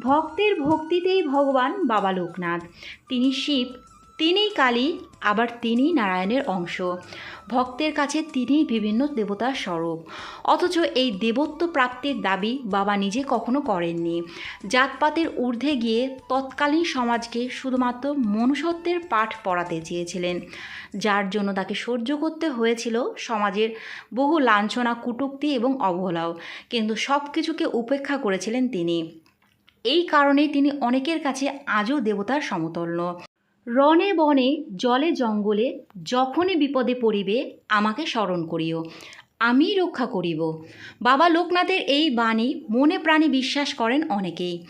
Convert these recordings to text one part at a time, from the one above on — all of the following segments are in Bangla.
ভক্তের ভক্তিতেই ভগবান বাবা লোকনাথ। তিনি শিব, তিনিই কালী, আবার তিনিই নারায়ণের অংশ। ভক্তের কাছে তিনিই বিভিন্ন দেবতার স্বরূপ। অথচ এই দেবত্ব প্রাপ্তির দাবি বাবা নিজে কখনো করেননি। জাতপাতের ঊর্ধ্বে গিয়ে তৎকালীন সমাজকে শুধুমাত্র মনুষ্যত্বের পাঠ পড়াতে চেয়েছিলেন। যার জন্য তাকে সহ্য করতে হয়েছিল সমাজের বহু লাঞ্ছনা, কটূক্তি এবং অবহেলাও। কিন্তু সব কিছুকে উপেক্ষা করেছিলেন তিনি। এই কারণেই তিনি অনেকের কাছে আজও দেবতার সমতল্য রনে বনে, জলে জঙ্গলে, যখনই বিপদে পড়িবে, আমাকে স্মরণ করিও। আমি রক্ষা করিব। বাবা লোকনাথের এই বাণী মনে প্রাণে বিশ্বাস করেন অনেকেই।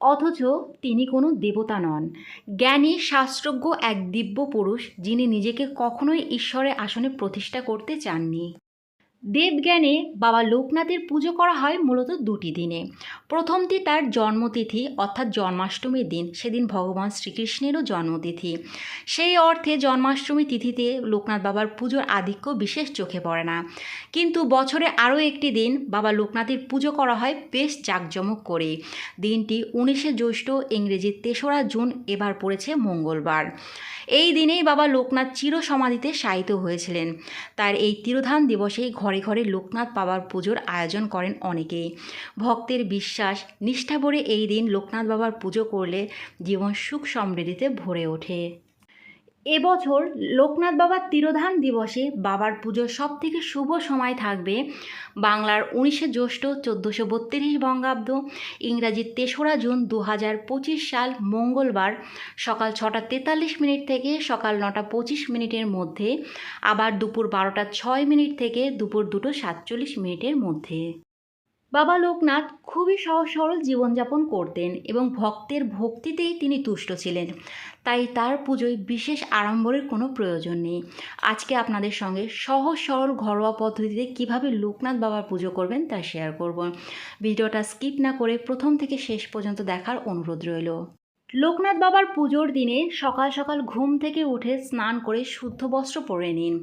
অথচ তিনি কোনো দেবতা নন। জ্ঞানী, শাস্ত্রজ্ঞ এক দিব্য পুরুষ, যিনি নিজেকে কখনোই ঈশ্বরের আসনে প্রতিষ্ঠা করতে চাননি। দেবজ্ঞানে বাবা লোকনাথের পুজো করা হয় মূলত দুটি দিনে। প্রথমটি তার জন্মতিথি, অর্থাৎ জন্মাষ্টমীর দিন, সেদিন ভগবান শ্রীকৃষ্ণেরও জন্মতিথি। সেই অর্থে জন্মাষ্টমী তিথিতে লোকনাথ বাবার পুজোর আধিক্য বিশেষ চোখে পড়ে না। কিন্তু বছরে আরও একটি দিন বাবা লোকনাথের পুজো করা হয় বেশ জাঁকজমক করে। দিনটি উনিশে জ্যৈষ্ঠ ইংরেজির তেসরা জুন এবার পড়েছে মঙ্গলবার। এই দিনেই বাবা লোকনাথ চির সমাধিতে শায়িত হয়েছিলেন। তার এই তিরোধান দিবসেই ঘরে ঘরে ঘরে লোকনাথ বাবার পুজোর আয়োজন করেন অনেকেই। ভক্তের বিশ্বাস, নিষ্ঠা ভরে এই দিন লোকনাথ বাবার পুজো করলে জীবন সুখ সমৃদ্ধিতে ভরে ওঠে। এবছর লোকনাথ বাবার তিরোধান দিবসে বাবার পুজোর সব থেকে শুভ সময় থাকবে বাংলার উনিশে জ্যৈষ্ঠ চোদ্দোশো বত্রিশ বঙ্গাব্দ ইংরাজির তেসরা জুন দু হাজার পঁচিশ সাল মঙ্গলবার সকাল ছটা তেতাল্লিশ মিনিট থেকে সকাল নটা পঁচিশ মিনিটের মধ্যে, আবার দুপুর বারোটা ছয় মিনিট থেকে দুপুর দুটো সাতচল্লিশ মিনিটের মধ্যে। বাবা লোকনাথ খুবই সহজ সরল জীবনযাপন করতেন এবং ভক্তের ভক্তিতেই তিনি তুষ্ট ছিলেন। তাই তার পুজোয় বিশেষ আড়ম্বরের কোনো প্রয়োজন নেই। আজকে আপনাদের সঙ্গে সহজ সরল ঘরোয়া পদ্ধতিতে কীভাবে লোকনাথ বাবার পুজো করবেন তা শেয়ার করব। ভিডিওটা স্কিপ না করে প্রথম থেকে শেষ পর্যন্ত দেখার অনুরোধ রইল। লোকনাথ বাবার পুজোর দিনে সকাল সকাল ঘুম থেকে উঠে স্নান করে শুদ্ধ বস্ত্র পরে নিন।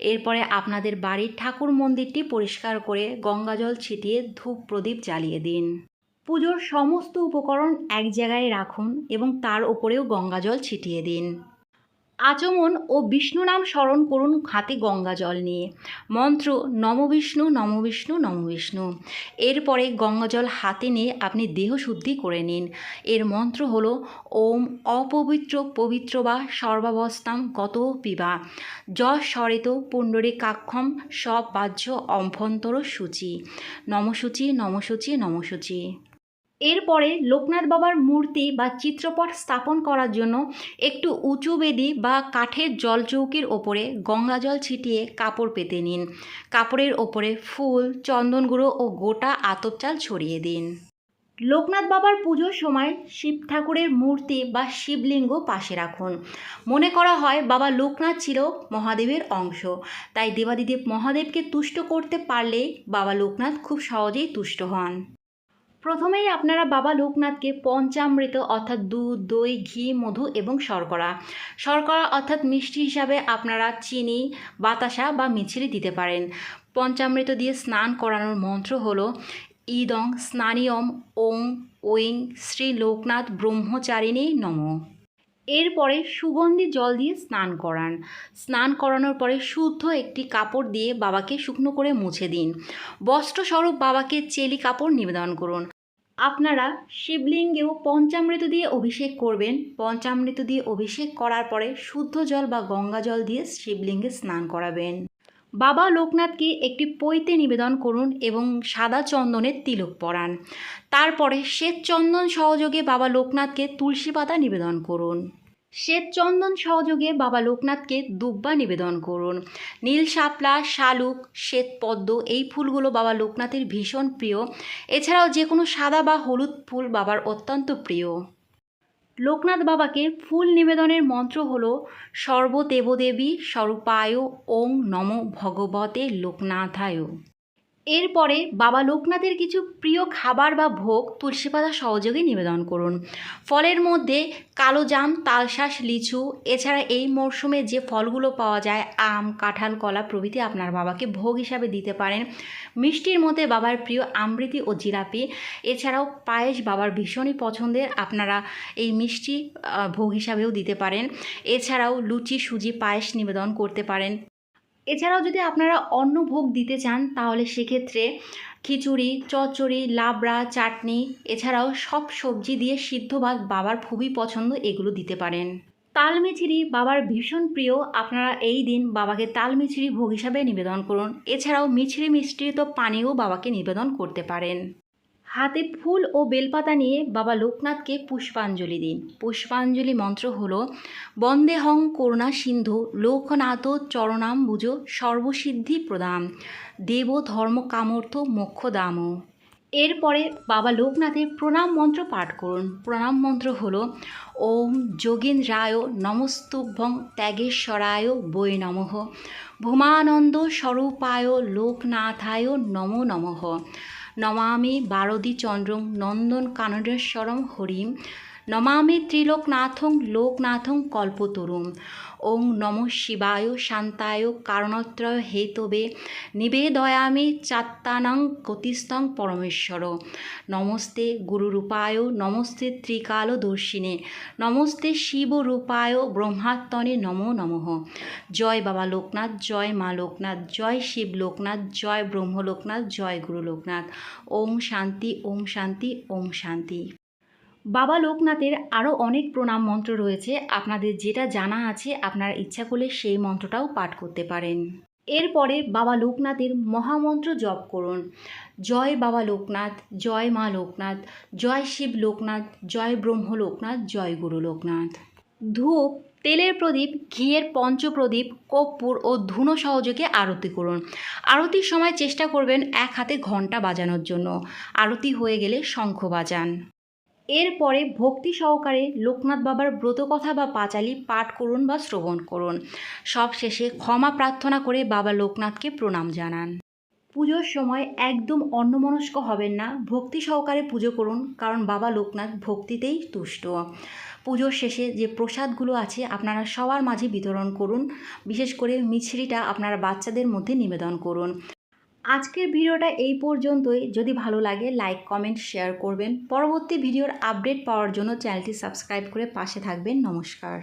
এরপরে আপনাদের বাড়ির ঠাকুর মন্দিরটি পরিষ্কার করে গঙ্গাজল ছিটিয়ে ধূপ প্রদীপ জ্বালিয়ে দিন। পুজোর সমস্ত উপকরণ এক জায়গায় রাখুন এবং তার উপরেও গঙ্গাজল ছিটিয়ে দিন। আচমন ও বিষ্ণু নাম স্মরণ করুন হাতে গঙ্গা জল নিয়ে। মন্ত্র, নম বিষ্ণু নম বিষ্ণু নম বিষ্ণু। এরপরে গঙ্গা জল হাতে নিয়ে আপনি দেহ শুদ্ধি করে নিন। এর মন্ত্র হলো, ওম অপবিত্র পবিত্র বা সর্বাবস্থাম গত পিবা। যশ পুণ্ডরী কাক্ষম সব বাহ্য অভ্যন্তর সূচি নমসূচি নমসূচি নমসূচি। এরপরে লোকনাথ বাবার মূর্তি বা চিত্রপট স্থাপন করার জন্য একটু উঁচু বেদি বা কাঠের জলচৌকির ওপরে গঙ্গা জল ছিটিয়ে কাপড় পেতে নিন। কাপড়ের ওপরে ফুল, চন্দন গুঁড়ো ও গোটা আতপ চাল ছড়িয়ে দিন। লোকনাথ বাবার পুজোর সময় শিব ঠাকুরের মূর্তি বা শিবলিঙ্গ পাশে রাখুন। মনে করা হয় বাবা লোকনাথ ছিল মহাদেবের অংশ। তাই দেবাদিদেব মহাদেবকে তুষ্ট করতে পারলেই বাবা লোকনাথ খুব সহজেই তুষ্ট হন। প্রথমেই আপনারা বাবা লোকনাথকে পঞ্চামৃত অর্থাৎ দুধ, দই, ঘি, মধু এবং শর্করা। শর্করা অর্থাৎ মিষ্টি হিসাবে আপনারা চিনি, বাতাসা বা মিছরি দিতে পারেন। পঞ্চামৃত দিয়ে স্নান করানোর মন্ত্র হলো, ইদং স্নানিয়ম ওং ওইং শ্রী লোকনাথ ব্রহ্মচারিণী নম। এরপরে সুগন্ধি জল দিয়ে স্নান করান। স্নান করানোর পরে শুদ্ধ একটি কাপড় দিয়ে বাবাকে শুকনো করে মুছে দিন। বস্ত্রস্বরূপ বাবাকে চেলি কাপড় নিবেদন করুন। আপনারা শিবলিঙ্গেও পঞ্চামৃত দিয়ে অভিষেক করবেন। পঞ্চামৃত দিয়ে অভিষেক করার পরে শুদ্ধ জল বা গঙ্গা জল দিয়ে শিবলিঙ্গে স্নান করাবেন। বাবা লোকনাথকে একটি পৈতে নিবেদন করুন এবং সাদা চন্দনের তিলক পরান। তারপরে শ্বেত চন্দন সহযোগে বাবা লোকনাথকে তুলসী পাতা নিবেদন করুন। শ্বেত চন্দন সহযোগে বাবা লোকনাথকে দুব্বা নিবেদন করুন। নীল শাপলা, শালুক শ্বেত পদ্ম এই ফুলগুলো বাবা লোকনাথের ভীষণ প্রিয়। এছাড়াও যে কোনো সাদা বা হলুদ ফুল বাবার অত্যন্ত প্রিয়। লোকনাথ বাবাকে ফুল নিবেদনের মন্ত্র হল, সর্বদেবদেবী স্বরূপায় ওং নম ভগবতে লোকনাথায়। এরপরে বাবা লোকনাথের কিছু প্রিয় খাবার বা ভোগ তুলসী পাতা সহযোগে নিবেদন করুন। ফলের মধ্যে কালো জাম, তালশাস, লিচু, এছাড়া এই মরশুমে যে ফলগুলো পাওয়া যায়, আম, কাঁঠাল, কলা প্রভৃতি আপনার বাবাকে ভোগ হিসাবে দিতে পারেন। মিষ্টির মধ্যে বাবার প্রিয় আমৃতি ও জিলাপি, এছাড়াও পায়েস বাবার ভীষণই পছন্দের, আপনারা এই মিষ্টি ভোগ হিসাবেও দিতে পারেন। এছাড়াও লুচি, সুজি, পায়েস নিবেদন করতে পারেন। এছাড়াও যদি আপনারা অন্ন ভোগ দিতে চান, তাহলে সেক্ষেত্রে খিচুড়ি, চচ্চড়ি, লাবড়া, চাটনি, এছাড়াও সব সবজি দিয়ে সিদ্ধ ভাত বাবার খুবই পছন্দ, এগুলো দিতে পারেন। তালমিছিরি বাবার ভীষণ প্রিয়, আপনারা এই দিন বাবাকে তাল মিছিরি ভোগ হিসাবে নিবেদন করুন। এছাড়াও মিছরি মিশ্রিত পানীয় বাবাকে নিবেদন করতে পারেন। হাতে ফুল ও বেলপাতা নিয়ে বাবা লোকনাথকে পুষ্পাঞ্জলি দিন। পুষ্পাঞ্জলি মন্ত্র হলো বন্দেহং করুণা সিন্ধু, লোকনাথ চরণাম্বুজ সর্বসিদ্ধি প্রদান দেব ধর্ম কামর্থ মোক্ষ দাম। এরপরে বাবা লোকনাথের প্রণাম মন্ত্র পাঠ করুন। প্রণাম মন্ত্র হল, ওম যোগেন্দ্রায় নমস্তুভ্যং ত্যাগেশ্বরায় বৈ নমঃ। ভূমানন্দ স্বরূপায় লোকনাথায় নমো নমঃ। নমামি বারদি চন্দ্রং নন্দন কানডেশ্বরম হরিম নমামি ত্রিলোকনাথং লোকনাথং কল্পতরুম। ওং নম শিবায় শান্তায় কারণত্রয় হেতবে নিবেদয়ামি চাত্তানাং গতিস্তং পরমেশ্বর। নমস্তে গুরুরূপায়, নমস্তে ত্রিকালদর্শিনে, নমস্তে শিবরূপায় ব্রহ্মাত্মনে নমো নমঃ। জয় বাবা লোকনাথ, জয় মা লোকনাথ, জয় শিব লোকনাথ, জয় ব্রহ্ম লোকনাথ জয় গুরু লোকনাথ ওম শান্তি ওম শান্তি ওম শান্তি। বাবা লোকনাথের আরও অনেক প্রণাম মন্ত্র রয়েছে। আপনাদের যেটা জানা আছে, আপনার ইচ্ছা করলে সেই মন্ত্রটাও পাঠ করতে পারেন। এরপরে বাবা লোকনাথের মহামন্ত্র জপ করুন। জয় বাবা লোকনাথ, জয় মা লোকনাথ, জয় শিব লোকনাথ, জয় ব্রহ্ম লোকনাথ, জয় গুরু লোকনাথ। ধূপ, তেলের প্রদীপ, ঘিয়ের পঞ্চপ্রদীপ, কর্পূর ও ধুনো সহযোগে আরতি করুন। আরতির সময় চেষ্টা করবেন এক হাতে ঘণ্টা বাজানোর জন্য। আরতি হয়ে গেলে শঙ্খ বাজান। এরপরে ভক্তি সহকারে লোকনাথ বাবার ব্রতকথা বা পাঁচালি পাঠ করুন বা শ্রবণ করুন। সব শেষে ক্ষমা প্রার্থনা করে বাবা লোকনাথকে প্রণাম জানান। পুজোর সময় একদম অন্যমনস্ক হবেন না, ভক্তি সহকারে পুজো করুন, কারণ বাবা লোকনাথ ভক্তিতেই তুষ্ট। পুজোর শেষে যে প্রসাদগুলো আছে আপনারা সবার মাঝে বিতরণ করুন, বিশেষ করে মিছরিটা আপনারা বাচ্চাদের মধ্যে নিবেদন করুন। আজকের ভিডিওটা এই পর্যন্তই। যদি ভালো লাগে লাইক কমেন্ট শেয়ার করবেন। পরবর্তী ভিডিওর আপডেট পাওয়ার জন্য চ্যানেলটি সাবস্ক্রাইব করে পাশে থাকবেন। নমস্কার।